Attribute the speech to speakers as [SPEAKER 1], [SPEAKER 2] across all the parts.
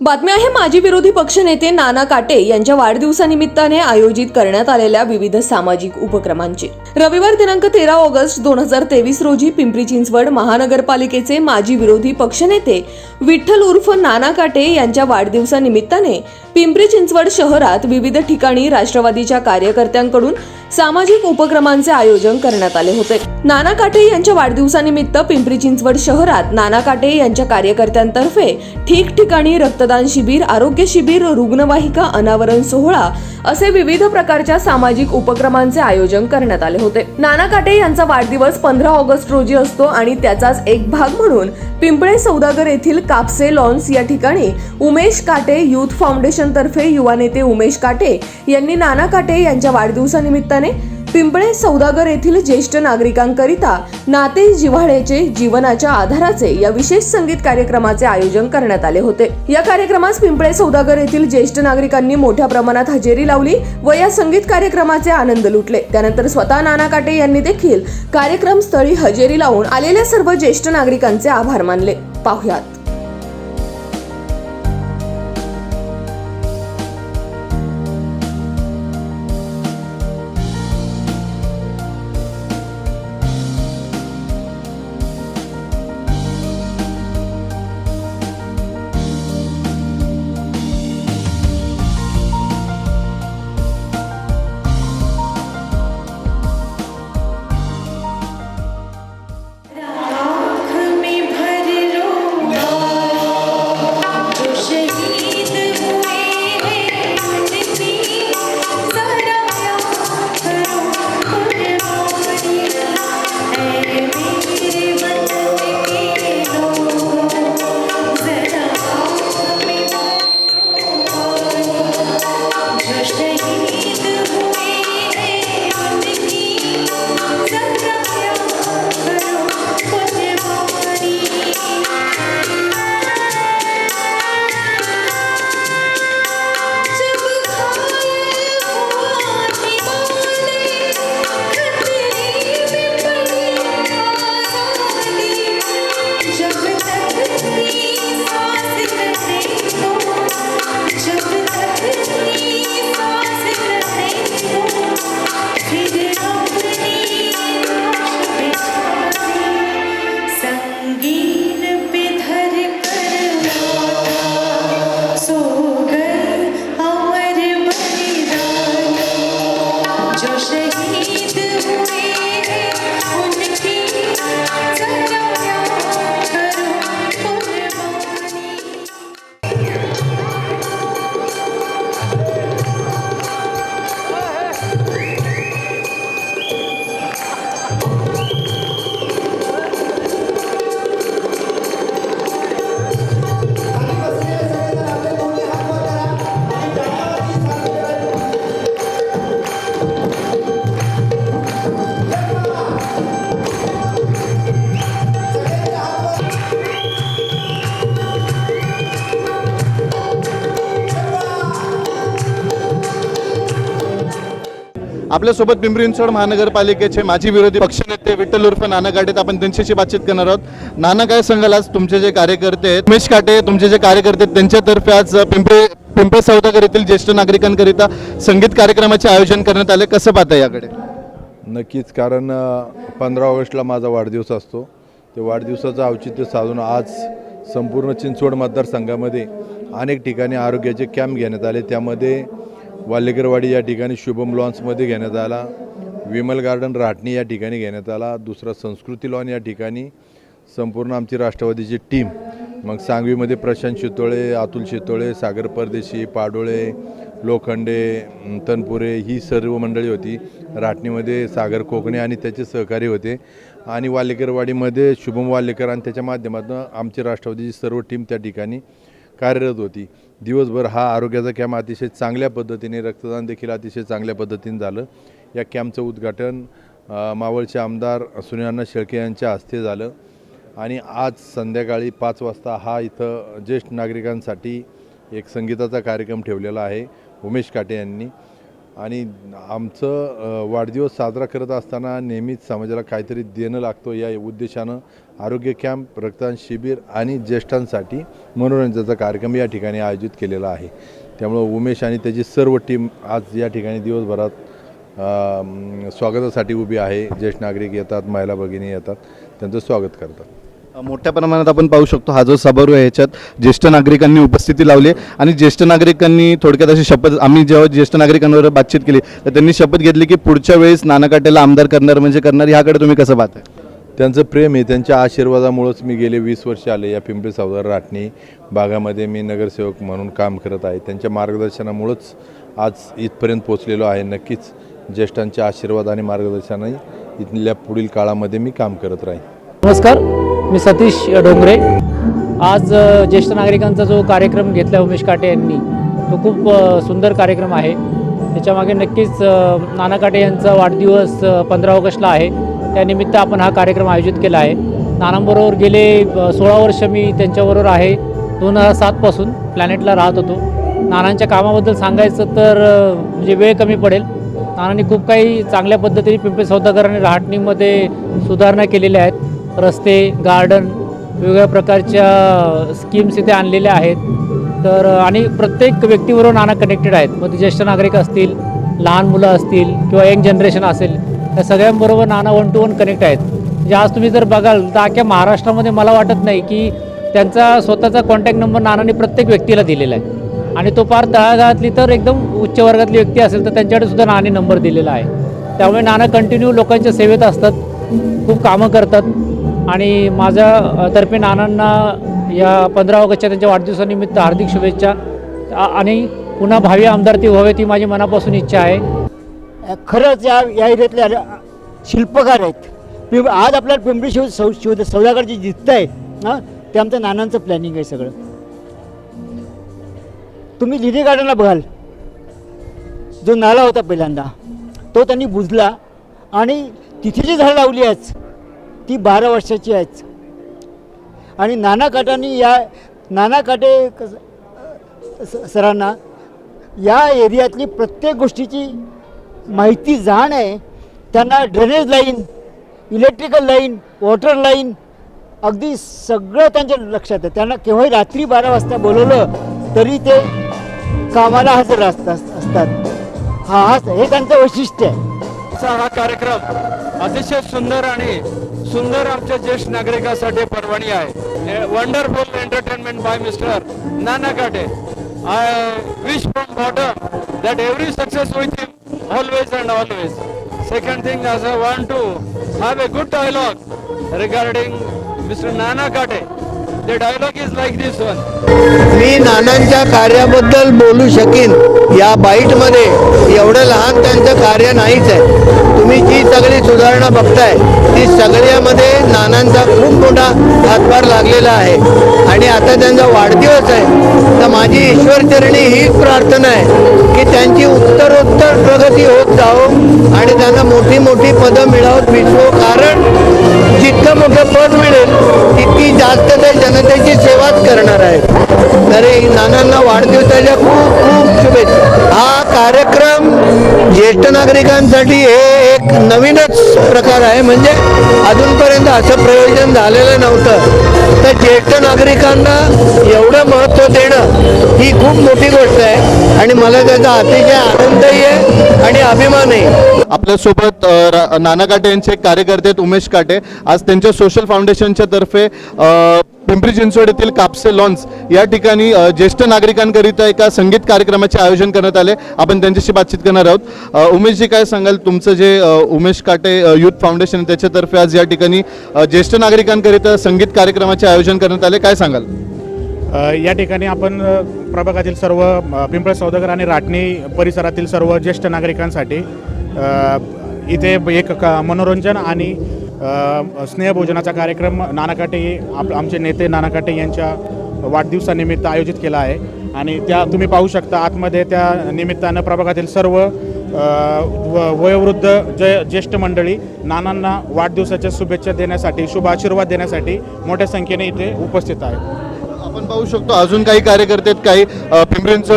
[SPEAKER 1] बातमी आहे माजी विरोधी पक्षनेते नाना काटे यांच्या वाढदिवसानिमित्ताने आयोजित करण्यात आलेल्या विविध सामाजिक उपक्रमांची. रविवार दिनांक तेरा ऑगस्ट दोन हजार तेवीस रोजी पिंपरी चिंचवड महानगरपालिकेचे माजी विरोधी पक्षनेते विठ्ठल उर्फ नाना काटे यांच्या वाढदिवसानिमित्ताने पिंपरी चिंचवड शहरात विविध ठिकाणी राष्ट्रवादीच्या कार्यकर्त्यांकडून सामाजिक उपक्रमांचे आयोजन करण्यात आले होते. नाना काटे यांच्या वाढदिवसानिमित्त पिंपरी चिंचवड शहरात नाना काटे यांच्या कार्यकर्त्यांतर्फे ठिकठिकाणी रक्तदान शिबिर आरोग्य शिबिर रुग्णवाहिका अनावरण सोहळा असे विविध प्रकारच्या सामाजिक उपक्रमांचे आयोजन करण्यात आले होते. नाना काटे यांचा वाढदिवस पंधरा ऑगस्ट रोजी असतो आणि त्याचाच एक भाग म्हणून पिंपळे सौदागर येथील कापसे लॉन्स या ठिकाणी उमेश काटे युथ फाउंडेशनतर्फे युवा नेते उमेश काटे यांनी नाना काटे यांच्या वाढदिवसानिमित्ताने पिंपळे सौदागर येथील ज्येष्ठ नागरिकांकरिता नाते जिव्हाळ्याचे जीवनाच्या आधाराचे या विशेष संगीत कार्यक्रमाचे आयोजन करण्यात आले होते. या कार्यक्रमास पिंपळे सौदागर येथील ज्येष्ठ नागरिकांनी मोठ्या प्रमाणात हजेरी लावली व या संगीत कार्यक्रमाचे आनंद लुटले. त्यानंतर स्वतः नाना काटे यांनी देखील कार्यक्रम स्थळी हजेरी लावून आलेल्या सर्व ज्येष्ठ नागरिकांचे आभार मानले. पाहुयात.
[SPEAKER 2] आपल्यासोबत पिंपरी चिंचवड महानगरपालिकेचे माजी विरोधी पक्षनेते विठ्ठल उर्फ नाना काटे आपण त्यांच्याशी बातचीत करणार आहोत. नाना काय सांगाल आज तुमचे जे कार्यकर्ते आहेत? उमेश काटे तुमचे जे कार्यकर्ते आहेत त्यांच्यातर्फे आज पिंपरी पिंपरी सौदागर येथील ज्येष्ठ नागरिकांकरिता संगीत कार्यक्रमाचे आयोजन करण्यात आले. कसं पाहता याकडे?
[SPEAKER 3] नक्कीच कारण पंधरा ऑगस्टला माझा वाढदिवस असतो. ते वाढदिवसाचं औचित्य साधून आज संपूर्ण चिंचवड मतदारसंघामध्ये अनेक ठिकाणी आरोग्याचे कॅम्प घेण्यात आले. त्यामध्ये वाल्लेकरवाडी या ठिकाणी शुभम लॉन्समध्ये घेण्यात आला. विमल गार्डन राटणी या ठिकाणी घेण्यात आला. दुसरा संस्कृती लॉन या ठिकाणी. संपूर्ण आमची राष्ट्रवादीची टीम. मग सांगवीमध्ये प्रशांत शितोळे अतुल शितोळे सागर परदेशी पाडोळे लोखंडे तनपुरे ही सर्व मंडळी होती. राटणीमध्ये सागर कोकणे आणि त्याचे सहकारी होते. आणि वालेकरवाडीमध्ये शुभम वालेकर आणि त्याच्या माध्यमातून आमची राष्ट्रवादीची सर्व टीम त्या ठिकाणी कार्यरत होती. दिवसभर हा आरोग्याचा कॅम्प अतिशय चांगल्या पद्धतीने रक्तदान देखील अतिशय चांगल्या पद्धतीने झालं. या कॅम्पचं उद्घाटन मावळचे आमदार सुनील शेळके यांच्या हस्ते झालं. आणि आज संध्याकाळी पाच वाजता हा इथं ज्येष्ठ नागरिकांसाठी एक संगीताचा कार्यक्रम ठेवलेला आहे उमेश काटे यांनी. आणि आमचं वाढदिवस साजरा करत असताना नेहमीच समाजाला काहीतरी देणं लागतो या उद्देशानं आरोग्य कॅम्प रक्तदान शिबिर आणि ज्येष्ठांसाठी मनोरंजनाचा कार्यक्रम या ठिकाणी आयोजित केलेला आहे. त्यामुळं उमेश आणि त्याची सर्व टीम आज या ठिकाणी दिवसभरात स्वागतासाठी उभी आहे. ज्येष्ठ नागरिक येतात महिला भगिनी येतात त्यांचं स्वागत करतात.
[SPEAKER 2] मोठ्या प्रमाणात आपण पाहू शकतो हा जो समारोह आहे याच्यात ज्येष्ठ नागरिकांनी उपस्थिती लावली आहे. आणि ज्येष्ठ नागरिकांनी थोडक्यात अशी शपथ आम्ही जेव्हा ज्येष्ठ नागरिकांवर बातचीत केली तर त्यांनी शपथ घेतली की पुढच्या वेळेस नाना काटेला आमदार करणार म्हणजे करणार ह्याकडे तुम्ही कसं पाहताय?
[SPEAKER 3] त्यांचं प्रेम आहे त्यांच्या आशीर्वादामुळंच मी गेले वीस वर्ष आले या पिंपरी सावदार राटणी भागामध्ये मी नगरसेवक म्हणून काम करत आहे. त्यांच्या मार्गदर्शनामुळंच आज इथपर्यंत पोचलेलो आहे. नक्कीच ज्येष्ठांच्या आशीर्वाद आणि मार्गदर्शनाने इथल्या पुढील काळामध्ये मी काम करत राहीन.
[SPEAKER 4] नमस्कार. मी सतीश डोंगरे. आज ज्येष्ठ नागरिकांचा जो कार्यक्रम घेतला उमेश काटे यांनी तो खूप सुंदर कार्यक्रम आहे. त्याच्यामागे नक्कीच नाना काटे यांचा वाढदिवस पंधरा ऑगस्टला आहे. त्यानिमित्त आपण हा कार्यक्रम आयोजित केला आहे. नानांबरोबर गेले सोळा वर्ष मी त्यांच्याबरोबर आहे. दोन हजार सातपासून प्लॅनेटला राहत होतो. नानांच्या कामाबद्दल सांगायचं तर म्हणजे वेळ कमी पडेल. नानांनी खूप काही चांगल्या पद्धतीने पिंपरी सौदागर आणि रहाटणीमध्ये सुधारणा केलेल्या आहेत. रस्ते गार्डन वेगवेगळ्या प्रकारच्या स्कीम्स इथे आणलेल्या आहेत. तर आणि प्रत्येक व्यक्तीबरोबर नाना कनेक्टेड आहेत. मग ते ज्येष्ठ नागरिक असतील लहान मुलं असतील किंवा यंग जनरेशन असेल या सगळ्यांबरोबर Nana one two one connect आहेत. म्हणजे आज तुम्ही जर बघाल तर अख्या महाराष्ट्रामध्ये मला वाटत नाही की त्यांचा स्वतःचा कॉन्टॅक्ट नंबर नानाने प्रत्येक व्यक्तीला दिलेला आहे. आणि तो फार तळागाळातली तर एकदम उच्च वर्गातली व्यक्ती असेल तर त्यांच्याकडे सुद्धा नाने नंबर दिलेला आहे. त्यामुळे नाना कंटिन्यू लोकांच्या सेवेत असतात खूप कामं करतात. आणि माझ्या तर्फे नानांना या पंधरा ऑगस्टच्या त्यांच्या वाढदिवसानिमित्त हार्दिक शुभेच्छा. आणि पुन्हा भावी आमदार ती व्हावे ती माझी मनापासून इच्छा आहे.
[SPEAKER 5] खरंच या या एरियातले शिल्पकार आहेत. पिंप आज आपल्याला पिंपरी शिव सौ शिव सौदागर जे दिसत आहे हां ते आमचं नानांचं प्लॅनिंग आहे सगळं. तुम्ही लिली गार्डनला बघाल. जो नाला होता पहिल्यांदा तो त्यांनी बुजला. आणि तिथे जी झाडं लावली आहेत ती बारा वर्षाची आहेत. आणि नाना काटांनी या नाना काटे सरांना या एरियातली प्रत्येक गोष्टीची माहिती जाण आहे. त्यांना drainage line electrical line water line अगदी सगळं त्यांच्या लक्षात आहे. त्यांना केव्हाही रात्री बारा वाजता बोलवलं तरी ते कामाला हजर असतात असतात. हा हा हे त्यांचं वैशिष्ट्य आहे.
[SPEAKER 6] असा हा कार्यक्रम अतिशय सुंदर आणि सुंदर आमच्या ज्येष्ठ नागरिकांसाठी परवानी आहे. Wonderful entertainment by mister Nana Kate. I wish from bottom that every success with him always and always second thing as I want to have a good dialogue regarding mister Nana Kate The dialogue is like
[SPEAKER 7] मी नानांच्या कार्याबद्दल बोलू शकेन. या बाईटमध्ये एवढं लहान त्यांचं कार्य नाहीच आहे. तुम्ही जी सगळी सुधारणा बघताय ती सगळ्यामध्ये नानांचा खूप मोठा हातभार लागलेला आहे. आणि आता त्यांचा वाढदिवस आहे. तर माझी ईश्वरचरणी हीच प्रार्थना आहे की त्यांची उत्तरोत्तर प्रगती होत जावो आणि त्यांना मोठी मोठी पदं मिळवत मिळवो. कारण जितकं मोठं पद मिळेल तितकी जास्त जनतेची सेवाच करणार आहेत. तरी नानांना वाढदिवसाच्या खूप खूप शुभेच्छा. हा कार्यक्रम ज्येष्ठ नागरिकांसाठी हे एक नवीनच प्रकार आहे. म्हणजे अजूनपर्यंत असं प्रयोजन झालेलं नव्हतं. तर ज्येष्ठ नागरिकांना एवढं महत्त्व देणं ही खूप मोठी गोष्ट आहे. आणि मला त्याचा अतिशय आनंदही आहे आणि अभिमानही
[SPEAKER 2] आपल्यासोबत नाना काटे यांचे एक कार्यकर्ते आहेत उमेश काटे. आज त्यांच्या सोशल फाउंडेशनच्या तर्फे पिंपरी चिंचवड येथील कापसे लॉन्स या ठिकाणी ज्येष्ठ नागरिकांकरिता एका संगीत कार्यक्रमाचे आयोजन करण्यात आले. आपण त्यांच्याशी बातचीत करणार आहोत. उमेशजी काय सांगाल? तुमचं जे उमेश काटे यूथ युथ फाउंडेशन त्याच्यातर्फे आज या ठिकाणी ज्येष्ठ नागरिकांकरिता संगीत कार्यक्रमाचे आयोजन करण्यात आले. काय सांगाल?
[SPEAKER 8] या ठिकाणी आपण प्रभागातील सर्व पिंपळ सौदागर आणि राटणी परिसरातील सर्व ज्येष्ठ नागरिकांसाठी इथे एक मनोरंजन आणि स्नेहभोजनाचा कार्यक्रम नानाकाटे आप आमचे नेते नानाकाटे यांच्या वाढदिवसानिमित्त आयोजित केला आहे. आणि त्या तुम्ही पाहू शकता आतमध्ये त्या निमित्तानं प्रभागातील सर्व व- वयोवृद्ध जय ज्येष्ठ मंडळी नानांना वाढदिवसाच्या शुभेच्छा देण्यासाठी शुभ आशीर्वाद देण्यासाठी मोठ्या संख्येने इथे उपस्थित आहेत.
[SPEAKER 2] आपण पाहू शकतो अजून काही कार्यकर्ते आहेत काही अ,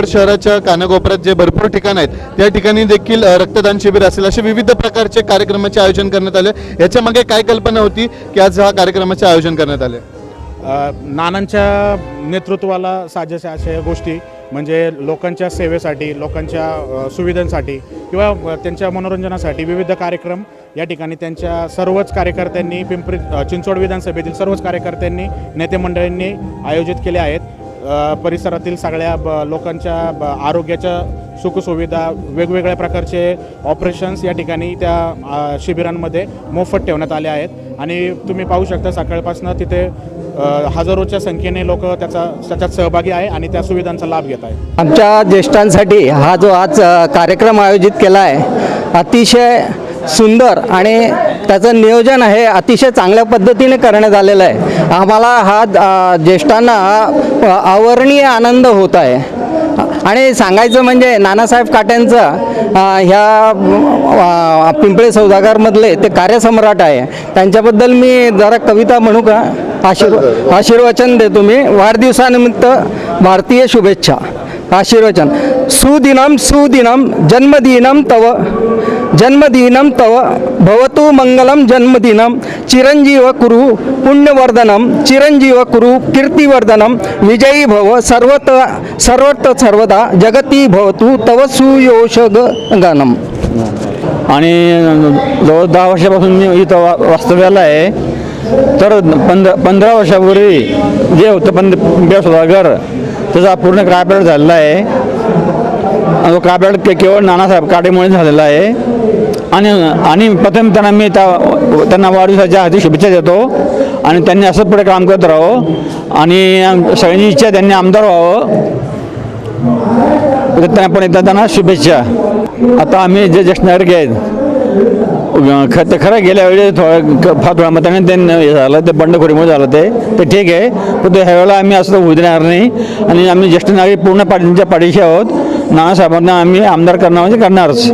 [SPEAKER 2] शहराच्या कानाकोपऱ्यात जे भरपूर ठिकाण आहेत त्या ठिकाणी देखील रक्तदान शिबिर असेल असे विविध प्रकारचे कार्यक्रमाचे आयोजन करण्यात आले. याच्या मागे काय कल्पना होती की आज हा कार्यक्रमाचे आयोजन करण्यात आले?
[SPEAKER 8] नानांच्या नेतृत्वाला साजेशा अशा गोष्टी म्हणजे लोकांच्या सेवेसाठी लोकांच्या सुविधांसाठी किंवा त्यांच्या मनोरंजनासाठी विविध कार्यक्रम या ठिकाणी त्यांच्या सर्वच कार्यकर्त्यांनी पिंपरी चिंचवड विधानसभेतील सर्वच कार्यकर्त्यांनी नेते मंडळींनी आयोजित केले आहेत. परिसरातील सगळ्या ब लोकांच्या ब आरोग्याच्या सुखसुविधा वेगवेगळ्या प्रकारचे ऑपरेशन्स या ठिकाणी त्या शिबिरांमध्ये मोफत ठेवण्यात आले आहेत. आणि तुम्ही पाहू शकता सकाळपासून तिथे हजारोच्या संख्येने लोक त्याचा त्याच्यात सहभागी आहे आणि त्या सुविधांचा लाभ घेत आहे.
[SPEAKER 9] आमच्या ज्येष्ठांसाठी हा जो आज कार्यक्रम आयोजित केला आहे अतिशय सुंदर आणि त्याचं नियोजन आहे अतिशय चांगल्या पद्धतीने करण्यात आलेलं आहे. आम्हाला हा ज्येष्ठांना आवरणीय आनंद होत आहे. आणि सांगायचं म्हणजे नानासाहेब काट्यांचं ह्या पिंपळे सौदागरमधले ते कार्यसम्राट आहे. त्यांच्याबद्दल मी जरा कविता म्हणू का? आशीर्वा आशीर्वचन देतो मी. वाढदिवसानिमित्त भारतीय शुभेच्छा. आशीर्वचन। सुदिनम सुदिनम जन्मदिनम तव जन्मदिनम तव भवतु मंगलम जन्मदिनम चिरंजीव कुरु पुण्यवर्धनम चिरंजीव कुरु कीर्तिवर्धनम विजयी भव सर्वत सर्वत्र सर्वदा जगती भवतु तव सुयोषग गानम
[SPEAKER 10] आणि जवळ दहा वर्षापासून मी इथं वा वास्तव्याला आहे. तर पंधरा पंधरा वर्षापूर्वी जे होतं पंध पिंपळा सौदागर त्याचा पूर्ण कायपॅड झालेला आहे. तो कायपॅड के केवळ नानासाहेब काटेमुळे झालेला आहे. आणि आणि प्रथम त्यांना मी त्या त्यांना वाढदिवसाच्या हाती शुभेच्छा देतो. आणि त्यांनी असंच पुढे काम करत राहावं. आणि सगळ्यांची इच्छा त्यांनी आमदार व्हावं. तर त्यांना पण एकदा त्यांना शुभेच्छा. आता आम्ही जे ज्येष्ठ नागरिक आहेत खत खरं गेल्या वेळेस थोडं फार थोड्या मताने ते हे झालं ते बंडखोरीमुळे झालं ते. ते ठीक आहे पण ते ह्यावेळेला आम्ही असं होऊ देणार नाही. आणि आम्ही ज्येष्ठ नागरिक पूर्ण पार्टीच्या पाठीशी आहोत. नानासाहेबांना आम्ही आमदार करणार म्हणजे करणारच.